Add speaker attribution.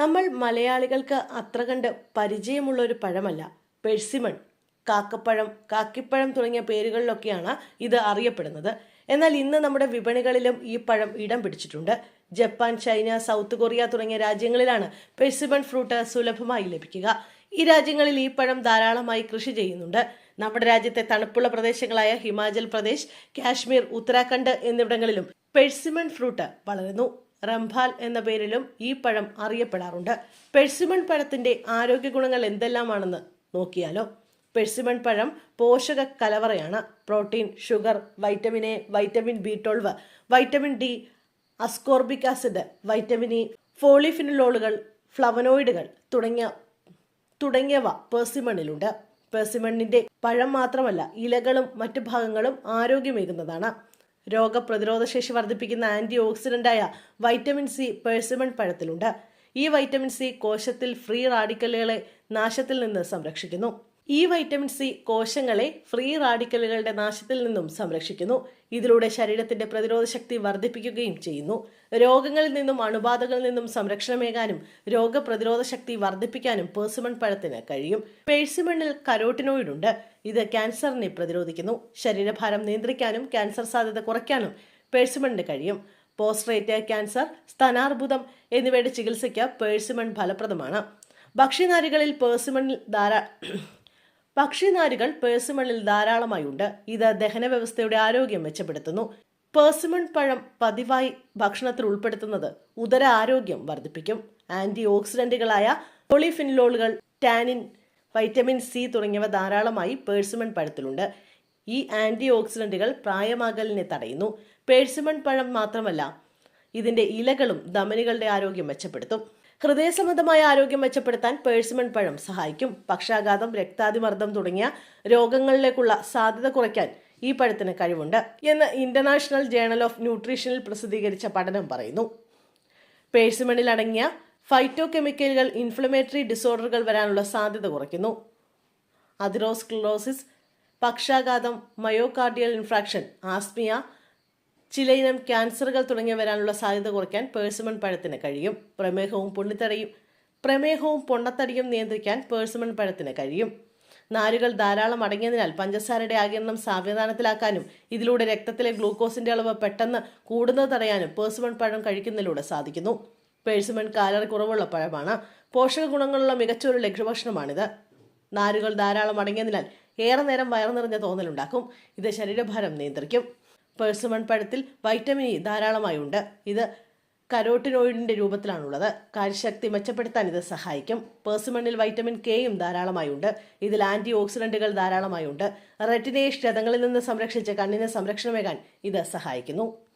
Speaker 1: നമ്മൾ മലയാളികൾക്ക് അത്ര കണ്ട് പരിചയമുള്ള ഒരു പഴമല്ല. പെഴ്സിമൺ കാക്കപ്പഴം കാക്കിപ്പഴം തുടങ്ങിയ പേരുകളിലൊക്കെയാണ് ഇത് അറിയപ്പെടുന്നത്. എന്നാൽ ഇന്ന് നമ്മുടെ വിപണികളിലും ഈ പഴം ഇടം പിടിച്ചിട്ടുണ്ട്. ജപ്പാൻ ചൈന സൗത്ത് കൊറിയ തുടങ്ങിയ രാജ്യങ്ങളിലാണ് പെഴ്സിമൺ ഫ്രൂട്ട് സുലഭമായി ലഭിക്കുക. ഈ രാജ്യങ്ങളിൽ ഈ പഴം ധാരാളമായി കൃഷി ചെയ്യുന്നുണ്ട്. നമ്മുടെ രാജ്യത്തെ തണുപ്പുള്ള പ്രദേശങ്ങളായ ഹിമാചൽ പ്രദേശ് കാശ്മീർ ഉത്തരാഖണ്ഡ് എന്നിവിടങ്ങളിലും പെഴ്സിമൺ ഫ്രൂട്ട് വളരുന്നു. റംഭാൽ എന്ന പേരിലും ഈ പഴം അറിയപ്പെടാറുണ്ട്. പെഴ്സിമൺ പഴത്തിന്റെ ആരോഗ്യ ഗുണങ്ങൾ എന്തെല്ലാമാണെന്ന് നോക്കിയാലോ? പെഴ്സിമൺ പഴം പോഷക കലവറയാണ്. Protein sugar vitamin A vitamin B twelve vitamin D ascorbic acid vitamin E ഫോളിഫിനലോളുകൾ ഫ്ലവനോയിഡുകൾ തുടങ്ങിയ തുടങ്ങിയവ പേഴ്സിമണ്ണിലുണ്ട് പേഴ്സിമണ്ണിന്റെ പഴം മാത്രമല്ല ഇലകളും മറ്റു ഭാഗങ്ങളും ആരോഗ്യമേകുന്നതാണ്. രോഗപ്രതിരോധ ശേഷി വർദ്ധിപ്പിക്കുന്ന ആന്റി ഓക്സിഡന്റായ വൈറ്റമിൻ സി പേഴ്സിമൺ പഴത്തിലുണ്ട്. ഈ വൈറ്റമിൻ സി കോശത്തിൽ ഫ്രീ റാഡിക്കലുകളെ നാശത്തിൽ നിന്ന് സംരക്ഷിക്കുന്നു. ഈ വൈറ്റമിൻ സി കോശങ്ങളെ ഫ്രീ റാഡിക്കലുകളുടെ നാശത്തിൽ നിന്നും സംരക്ഷിക്കുന്നു. ഇതിലൂടെ ശരീരത്തിന്റെ പ്രതിരോധ ശക്തി വർദ്ധിപ്പിക്കുകയും ചെയ്യുന്നു. രോഗങ്ങളിൽ നിന്നും അണുബാധകളിൽ നിന്നും സംരക്ഷണമേകാനും രോഗപ്രതിരോധ ശക്തി വർദ്ധിപ്പിക്കാനും പേഴ്സിമൺ പഴത്തിന് കഴിയും. പേഴ്സിമണിൽ കരോട്ടിനോയിഡ് ഉണ്ട്. ഇത് ക്യാൻസറിനെ പ്രതിരോധിക്കുന്നു. ശരീരഭാരം നിയന്ത്രിക്കാനും ക്യാൻസർ സാധ്യത കുറയ്ക്കാനും പേഴ്സിമണിന് കഴിയും. പോസ്ട്രേറ്റ് ക്യാൻസർ സ്തനാർബുദം എന്നിവയുടെ ചികിത്സയ്ക്ക് പേഴ്സിമൺ ഫലപ്രദമാണ്. ഭക്ഷ്യനാരുകളിൽ പേഴ്സിമണിൽ ധാരാ പക്ഷിനാരുകൾ പേഴ്സിമണിൽ ധാരാളമായുണ്ട്. ഇത് ദഹന വ്യവസ്ഥയുടെ ആരോഗ്യം മെച്ചപ്പെടുത്തുന്നു. പേഴ്സിമൺ പഴം പതിവായി ഭക്ഷണത്തിൽ ഉൾപ്പെടുത്തുന്നത് ഉദര ആരോഗ്യം വർദ്ധിപ്പിക്കും. ആന്റി ഓക്സിഡന്റുകളായ പോളിഫിനലോളുകൾ ടാനിൻ വൈറ്റമിൻ സി തുടങ്ങിയവ ധാരാളമായി പേഴ്സിമൺ പഴത്തിലുണ്ട്. ഈ ആന്റി ഓക്സിഡന്റുകൾ പ്രായമാകലിനെ തടയുന്നു. പേഴ്സിമൺ പഴം മാത്രമല്ല ഇതിന്റെ ഇലകളും ധമനികളുടെ ആരോഗ്യം മെച്ചപ്പെടുത്തും. ഹൃദയ സംബന്ധമായ ആരോഗ്യം മെച്ചപ്പെടുത്താൻ പേഴ്സിമൺ പഴം സഹായിക്കും. പക്ഷാഘാതം രക്താതിമർദ്ദം തുടങ്ങിയ രോഗങ്ങളിലേക്കുള്ള സാധ്യത കുറയ്ക്കാൻ ഈ പഴത്തിന് കഴിവുണ്ട് എന്ന് ഇന്റർനാഷണൽ ജേണൽ ഓഫ് ന്യൂട്രീഷനിൽ പ്രസിദ്ധീകരിച്ച പഠനം പറയുന്നു. പേഴ്സിമണിൽ അടങ്ങിയ ഫൈറ്റോ കെമിക്കലുകൾ ഇൻഫ്ലമേറ്ററി ഡിസോർഡറുകൾ വരാനുള്ള സാധ്യത കുറയ്ക്കുന്നു. അതിറോസ്ക്ലോസിസ് പക്ഷാഘാതം മയോകാർഡിയൽ ഇൻഫ്രാക്ഷൻ ആസ്മിയ ചിലയിനം ക്യാൻസറുകൾ തുടങ്ങിയ വരാനുള്ള സാധ്യത കുറയ്ക്കാൻ പേഴ്സമൺ പഴത്തിന് കഴിയും. പ്രമേഹവും പൊണ്ണിത്തടയും പ്രമേഹവും പൊണ്ണത്തടിയും നിയന്ത്രിക്കാൻ പേഴ്സമൺ പഴത്തിന് കഴിയും. നാരുകൾ ധാരാളം അടങ്ങിയതിനാൽ പഞ്ചസാരയുടെ ആകിരണം സാവധാനത്തിലാക്കാനും ഇതിലൂടെ രക്തത്തിലെ ഗ്ലൂക്കോസിന്റെ അളവ് പെട്ടെന്ന് കൂടുന്നത് തടയാനും പേഴ്സമൺ പഴം കഴിക്കുന്നതിലൂടെ സാധിക്കുന്നു. പേഴ്സമൺ കാലറി കുറവുള്ള പഴമാണ്. പോഷക ഗുണങ്ങളുള്ള മികച്ച ഒരു ലഘുഭക്ഷണമാണിത്. നാരുകൾ ധാരാളം അടങ്ങിയതിനാൽ ഏറെ നേരം വയറു നിറഞ്ഞ തോന്നലുണ്ടാക്കും. ഇത് ശരീരഭാരം നിയന്ത്രിക്കും. പേഴ്സമൺ പഴത്തിൽ വൈറ്റമിൻ ഇ ധാരാളമായി ഉണ്ട് ഇത് കരോട്ടിനോയിഡിന്റെ രൂപത്തിലാണുള്ളത്. കാര്യശക്തി മെച്ചപ്പെടുത്താൻ ഇത് സഹായിക്കും. പേഴ്സിമണിൽ വൈറ്റമിൻ കെയും ധാരാളമായുണ്ട്. ഇതിൽ ആന്റി ഓക്സിഡന്റുകൾ ധാരാളമായുണ്ട്. റെറ്റിനയെ ക്ഷതങ്ങളിൽ നിന്ന് സംരക്ഷിച്ച് കണ്ണിന് സംരക്ഷണമേകാൻ ഇത് സഹായിക്കുന്നു.